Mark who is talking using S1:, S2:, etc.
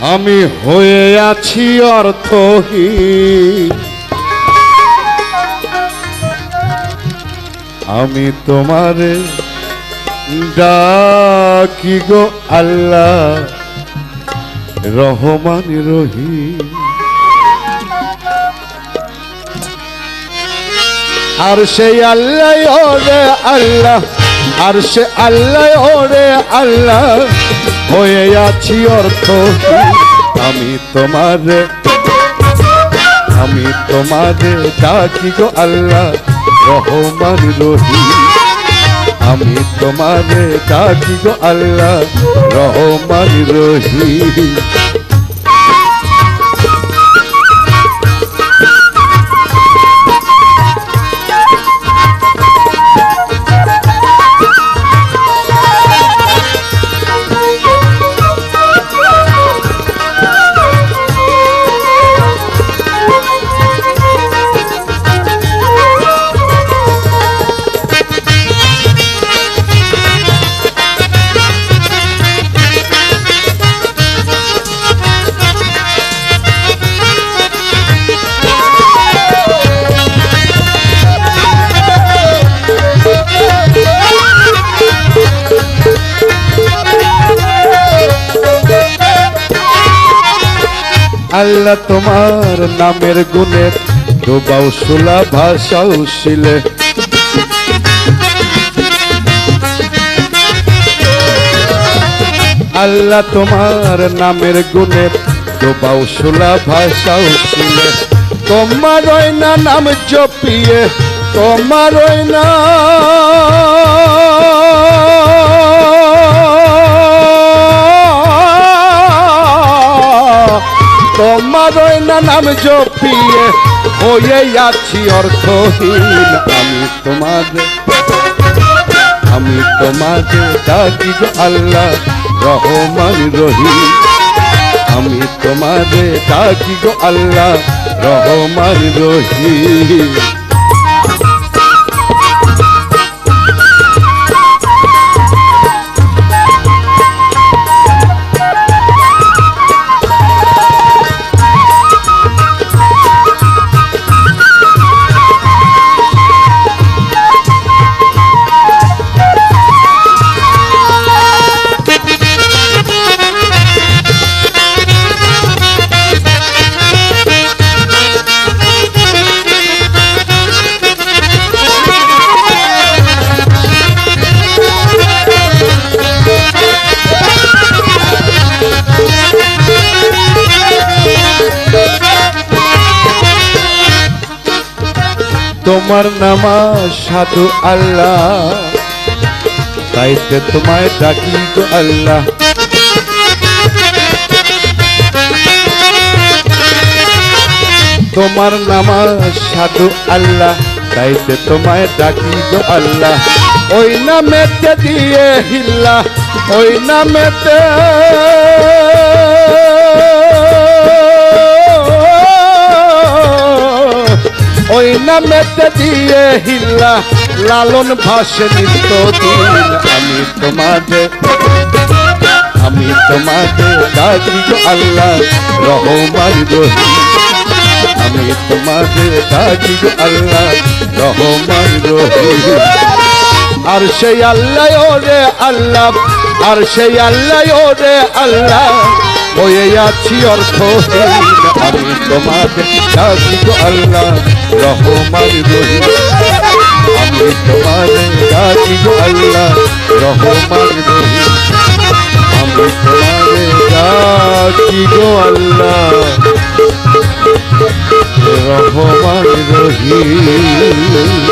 S1: আমি হয়ে আছি অর্থহীন। আমি তোমারে ডাকি গো আল্লাহ, রহমান রহিম। আর সেই আল্লাহ আল্লাহ আর সে আল্লাহ, ওরে আল্লাহ, হয়ে আছি অর্থ আমি তোমারে আমি তোমারে ডাকি গো আল্লাহ, রহমান রহিম। আমি তোমারে ডাকি গো আল্লাহ, রহমান রহিম। আল্লাহ তোমার নামের গুণে ডোবাও সুলা ভাষাও শিলে। আল্লাহ তোমার নামের গুণে ডোবাও সুলা ভাষাও শিলে। তোমার না নাম জপিয়ে, তোমার না তোমার ওই না নাম জপিয়ে, হয়ে আছি অর্থহীন। আমি তোমার আমি তোমাকে ডাকি আল্লাহ রহমান রহিম। আমি তোমারে ডাকি গো আল্লাহ রহমান রহিম। তোমার নামা সাধু আল্লাহ। তাইতে তোমায় ডাকি গো আল্লাহ। তোমার নামা সাধু আল্লাহ তাইতে তোমায় ডাকি গো আল্লাহ। ওই নামেতে দিয়ে হিল্লা, ওই নামেতে নামেতে দিয়ে হিল্লা, লালন ভাসে দিন। আমি তোমাদের আমি তোমাদের আল্লাহ, রহমান রহিম আমি তোমাদের ডাকি আল্লাহ, রহমান রহিম আর সেই আল্লাহ ওরে আল্লাহ, আর সেই আল্লাহ ওরে আল্লাহ। হয়ে আছি অর্থহীন আমি তোমাদের ডাকি গো আল্লাহ, রহমান রহিম। আমি তোমাদের গো আল্লাহ, রহমান রহিম। আমি গো আল্লাহ, রহমান রহিম।